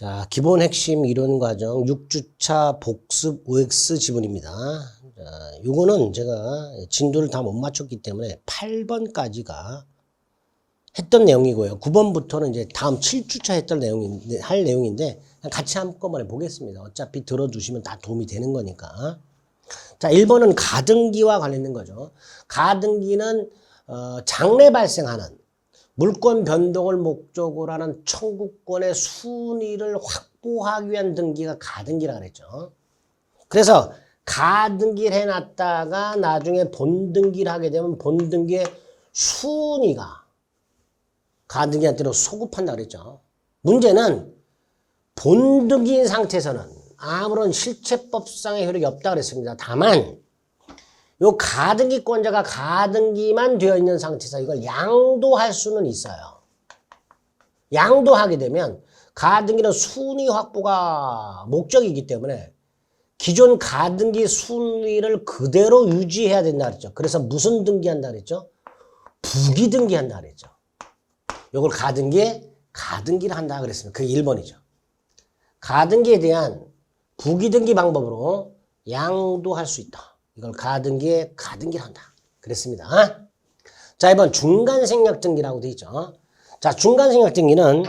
자, 기본 핵심 이론 과정 6주차 복습 OX 지문입니다. 자, 요거는 제가 진도를 다 못 맞췄기 때문에 8번까지가 했던 내용이고요. 9번부터는 이제 다음 7주차 했던 내용인데, 할 내용인데, 같이 한꺼번에 보겠습니다. 어차피 들어두시면 다 도움이 되는 거니까. 자, 1번은 가등기와 관련된 거죠. 가등기는, 어, 장래 발생하는 물권 변동을 목적으로 하는 청구권의 순위를 확보하기 위한 등기가 가등기라 그랬죠. 그래서 가등기를 해놨다가 나중에 본등기를 하게 되면 본등기의 순위가 가등기한테로 소급한다 그랬죠. 문제는 본등기인 상태에서는 아무런 실체법상의 효력이 없다 그랬습니다. 다만 요 가등기권자가 가등기만 되어 있는 상태에서 이걸 양도할 수는 있어요. 양도하게 되면 가등기는 순위 확보가 목적이기 때문에 기존 가등기 순위를 그대로 유지해야 된다 그랬죠. 그래서 무슨 등기한다 그랬죠? 부기 등기한다 그랬죠. 요걸 가등기에 가등기를 한다 그랬습니다. 그게 1번이죠. 가등기에 대한 부기 등기 방법으로 양도할 수 있다. 이걸 가등기에 가등기를 한다. 그랬습니다. 자, 이번 중간 생략 등기라고 돼 있죠. 자, 중간 생략 등기는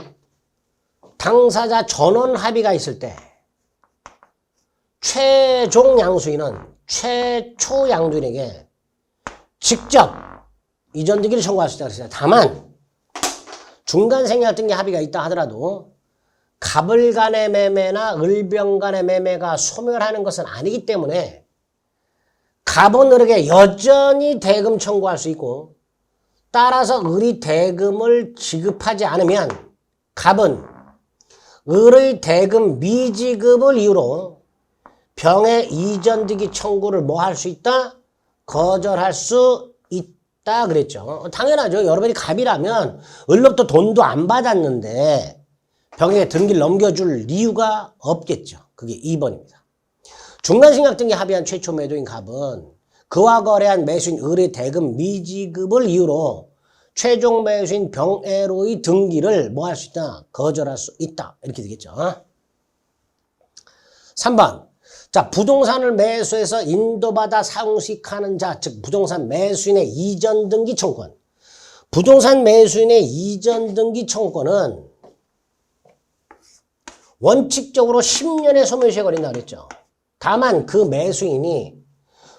당사자 전원 합의가 있을 때 최종 양수인은 최초 양도인에게 직접 이전 등기를 청구할 수 있다 그랬습니다. 다만 중간 생략 등기 합의가 있다 하더라도 갑을 간의 매매나 을병 간의 매매가 소멸하는 것은 아니기 때문에 갑은 을에게 여전히 대금 청구할 수 있고 따라서 을이 대금을 지급하지 않으면 갑은 을의 대금 미지급을 이유로 병의 이전득이 청구를 뭐 할 수 있다? 거절할 수 있다 그랬죠. 당연하죠. 여러분이 갑이라면 을로부터 돈도 안 받았는데 병에게 등기를 넘겨줄 이유가 없겠죠. 그게 2번입니다. 중간생각 등기 합의한 최초 매도인 갑은 그와 거래한 매수인 을의 대금 미지급을 이유로 최종 매수인 병애로의 등기를 뭐 할 수 있다? 거절할 수 있다. 이렇게 되겠죠. 3번. 자, 부동산을 매수해서 인도받아 사용식하는 자, 즉 부동산 매수인의 이전 등기 청구권. 부동산 매수인의 이전 등기 청구권은 원칙적으로 10년의 소멸시에 걸린다 그랬죠. 다만 그 매수인이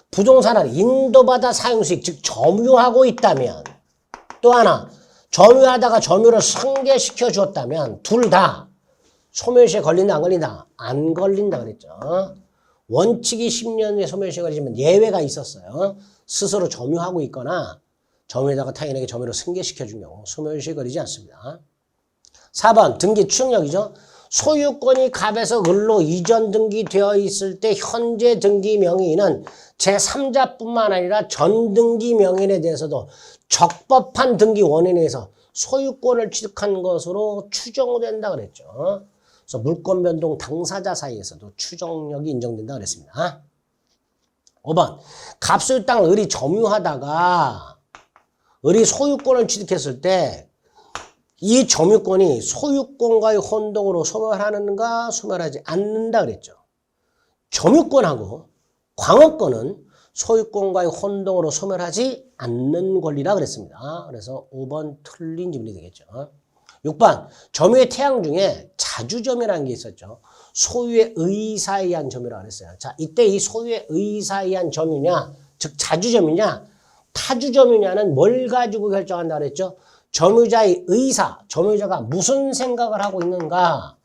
부동산을 인도받아 사용식, 즉 점유하고 있다면 또 하나 점유하다가 점유를 승계시켜 주었다면 둘 다 소멸시에 걸린다 안 걸린다? 안 걸린다 그랬죠. 원칙이 10년의 소멸시에 걸리지만 예외가 있었어요. 스스로 점유하고 있거나 점유에다가 타인에게 점유를 승계시켜 준 경우 소멸시에 걸리지 않습니다. 4번 등기 추정력이죠. 소유권이 갑에서 을로 이전 등기되어 있을 때 현재 등기 명의인은 제3자뿐만 아니라 전 등기 명의인에 대해서도 적법한 등기 원인에 의해서 소유권을 취득한 것으로 추정된다 그랬죠. 그래서 물권 변동 당사자 사이에서도 추정력이 인정된다 그랬습니다. 5번 갑소유 땅을 을이 점유하다가 을이 소유권을 취득했을 때 이 점유권이 소유권과의 혼동으로 소멸하는가 소멸하지 않는다 그랬죠. 점유권하고 광업권은 소유권과의 혼동으로 소멸하지 않는 권리라 그랬습니다. 그래서 5번 틀린 질문이 되겠죠. 6번 점유의 태양 중에 자주점유라는 게 있었죠. 소유의 의사에 의한 점유라고 그랬어요. 자, 이때 이 소유의 의사에 의한 점유냐, 즉 자주점유냐, 타주점유냐는 뭘 가지고 결정한다 그랬죠? 점유자의 의사, 점유자가 무슨 생각을 하고 있는가,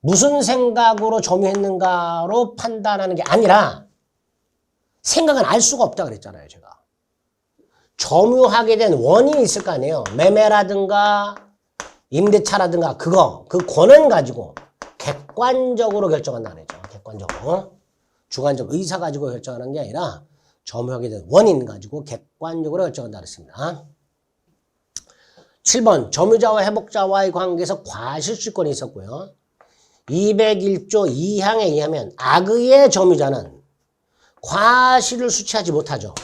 무슨 생각으로 점유했는가로 판단하는 게 아니라 생각은 알 수가 없다 그랬잖아요, 제가. 점유하게 된 원인이 있을 거 아니에요. 매매라든가 임대차라든가 그거, 그 권한 가지고 객관적으로 결정한다 그랬죠. 객관적으로. 주관적 의사 가지고 결정하는 게 아니라 점유하게 된 원인 가지고 객관적으로 결정한다 그랬습니다. 7번 점유자와 회복자와의 관계에서 과실수권이 있었고요. 201조 2항에 의하면 악의의 점유자는 과실을 수취하지 못하죠.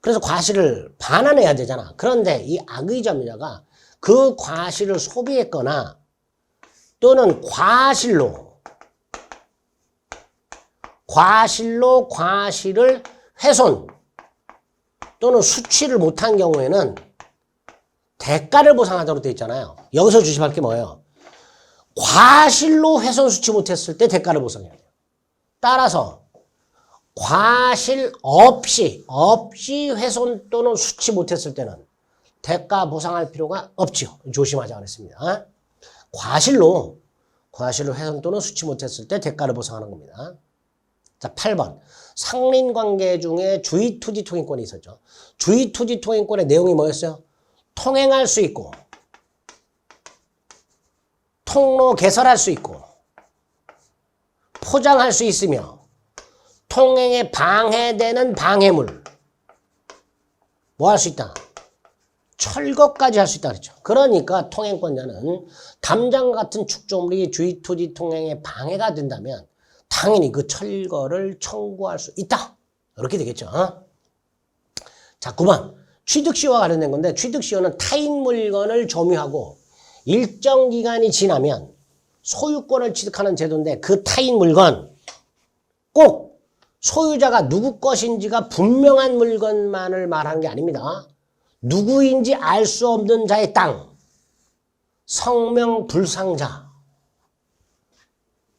그래서 과실을 반환해야 되잖아. 그런데 이 악의 점유자가 그 과실을 소비했거나 또는 과실로 과실로 과실을 훼손 또는 수취를 못한 경우에는 대가를 보상하도록 되어 있잖아요. 여기서 주시할 게 뭐예요? 과실로 훼손 수취 못했을 때 대가를 보상해야 돼요. 따라서 과실 없이 없이 훼손 또는 수취 못했을 때는 대가 보상할 필요가 없죠. 조심하자 그랬습니다. 과실로 과실로 훼손 또는 수취 못했을 때 대가를 보상하는 겁니다. 자, 8번. 상린 관계 중에 주의 투지 통행권이 있었죠. 주의 투지 통행권의 내용이 뭐였어요? 통행할 수 있고 통로 개설할 수 있고 포장할 수 있으며 통행에 방해되는 방해물 뭐 할 수 있다? 철거까지 할 수 있다 그랬죠. 그러니까 통행권자는 담장 같은 축조물이 주의 토지 통행에 방해가 된다면 당연히 그 철거를 청구할 수 있다. 이렇게 되겠죠. 어? 자, 9번. 취득시효와 관련된 건데 취득시효는 타인 물건을 점유하고 일정 기간이 지나면 소유권을 취득하는 제도인데 그 타인 물건 꼭 소유자가 누구 것인지가 분명한 물건만을 말하는 게 아닙니다. 누구인지 알 수 없는 자의 땅, 성명 불상자,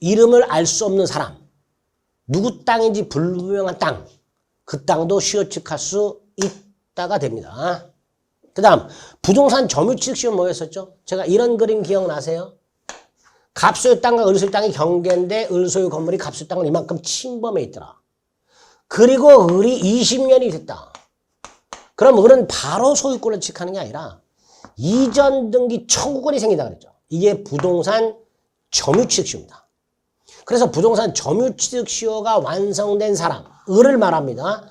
이름을 알 수 없는 사람, 누구 땅인지 불분명한 땅, 그 땅도 시효측할 수 있다가 됩니다. 그 다음 부동산 점유취득 시효 뭐였었죠? 제가 이런 그림 기억나세요? 갑소유 땅과 을소유 땅이 경계인데 을소유 건물이 갑소유 땅을 이만큼 침범해 있더라. 그리고 을이 20년이 됐다. 그럼 을은 바로 소유권을 취득하는 게 아니라 이전 등기 청구권이 생긴다 그랬죠. 이게 부동산 점유취득 시효입니다. 그래서 부동산 점유취득 시효가 완성된 사람, 을을 말합니다.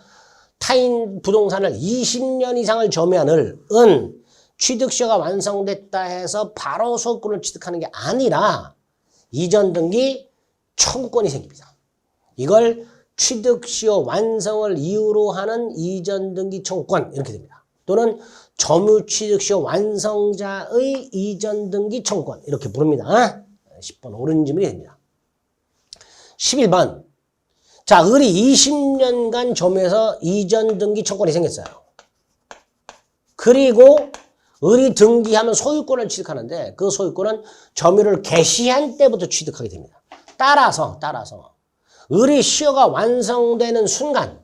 타인 부동산을 20년 이상을 점유한 을 은 취득시효가 완성됐다 해서 바로 소유권을 취득하는 게 아니라 이전 등기 청구권이 생깁니다. 이걸 취득시효 완성을 이유로 하는 이전 등기 청구권 이렇게 됩니다. 또는 점유 취득시효 완성자의 이전 등기 청구권 이렇게 부릅니다. 10번 옳은 질문이 됩니다. 11번 자 을이 20년간 점유해서 이전 등기 청구권이 생겼어요. 그리고 을이 등기하면 소유권을 취득하는데 그 소유권은 점유를 개시한 때부터 취득하게 됩니다. 따라서 따라서 을이 시효가 완성되는 순간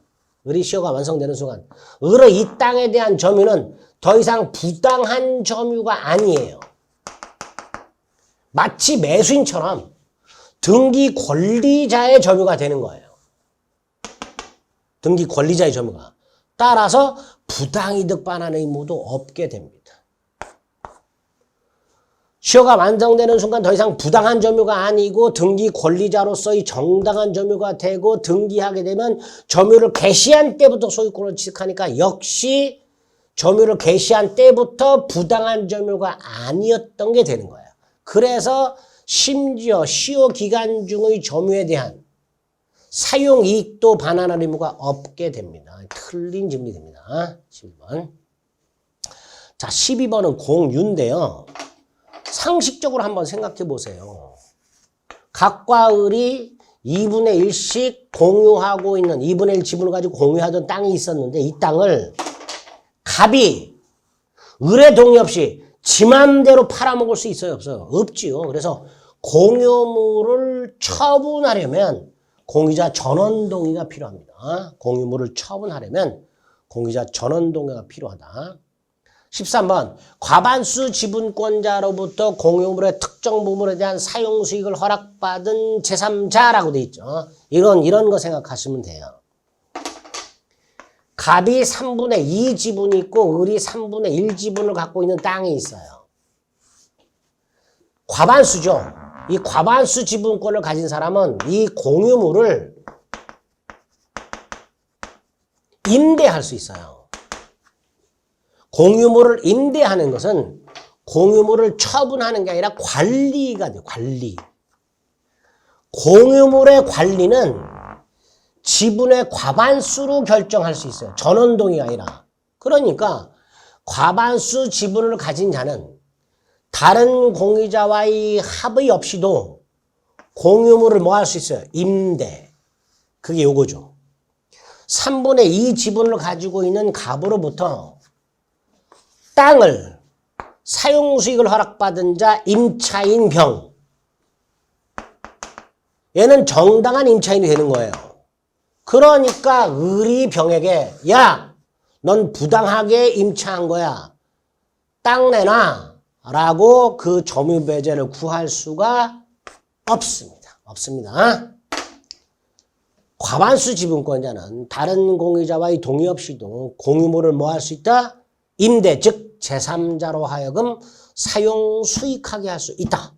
을이 시효가 완성되는 순간 을의 이 땅에 대한 점유는 더 이상 부당한 점유가 아니에요. 마치 매수인처럼 등기 권리자의 점유가 되는 거예요. 등기 권리자의 점유가. 따라서 부당이득 반환 의무도 없게 됩니다. 시효가 완성되는 순간 더 이상 부당한 점유가 아니고 등기 권리자로서의 정당한 점유가 되고 등기하게 되면 점유를 개시한 때부터 소유권을 취득하니까 역시 점유를 개시한 때부터 부당한 점유가 아니었던 게 되는 거예요. 그래서 심지어 시효 기간 중의 점유에 대한 사용 이익도 반환할 의무가 없게 됩니다. 틀린 질문이 됩니다. 11번. 자, 12번은 공유인데요. 상식적으로 한번 생각해 보세요. 각과 을이 2분의 1씩 공유하고 있는 2분의 1 지분을 가지고 공유하던 땅이 있었는데 이 땅을 갑이 을의 동의 없이 지 맘대로 팔아먹을 수 있어요? 없어요? 없지요. 그래서 공유물을 처분하려면 공유자 전원 동의가 필요합니다. 공유물을 처분하려면 공유자 전원 동의가 필요하다. 13번 과반수 지분권자로부터 공유물의 특정 부분에 대한 사용 수익을 허락받은 제3자라고 돼 있죠. 이런 이런 거 생각하시면 돼요. 갑이 3분의 2 지분이 있고 을이 3분의 1 지분을 갖고 있는 땅이 있어요. 과반수죠. 이 과반수 지분권을 가진 사람은 이 공유물을 임대할 수 있어요. 공유물을 임대하는 것은 공유물을 처분하는 게 아니라 관리가 돼요. 관리. 공유물의 관리는 지분의 과반수로 결정할 수 있어요. 전원동의가 아니라. 그러니까 과반수 지분을 가진 자는 다른 공유자와의 합의 없이도 공유물을 뭐 할 수 있어요? 임대. 그게 요거죠. 3분의 2 지분을 가지고 있는 갑으로부터 땅을 사용 수익을 허락받은 자 임차인 병. 얘는 정당한 임차인이 되는 거예요. 그러니까 을이 병에게 야, 넌 부당하게 임차한 거야. 땅 내놔. 라고 그 점유 배제를 구할 수가 없습니다. 없습니다. 과반수 지분권자는 다른 공유자와의 동의 없이도 공유물을 뭐 할 수 있다? 임대, 즉 제3자로 하여금 사용 수익하게 할 수 있다.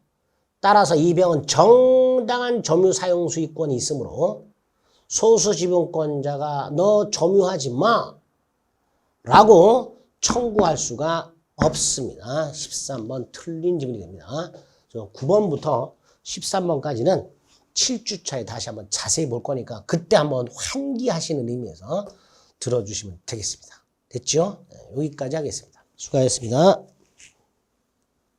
따라서 이 병은 정당한 점유 사용 수익권이 있으므로 소수 지분권자가 너 점유하지 마 라고 청구할 수가 없습니다. 13번 틀린 지문이 됩니다. 9번부터 13번까지는 7주차에 다시 한번 자세히 볼 거니까 그때 한번 환기하시는 의미에서 들어주시면 되겠습니다. 됐죠? 네, 여기까지 하겠습니다. 수고하셨습니다.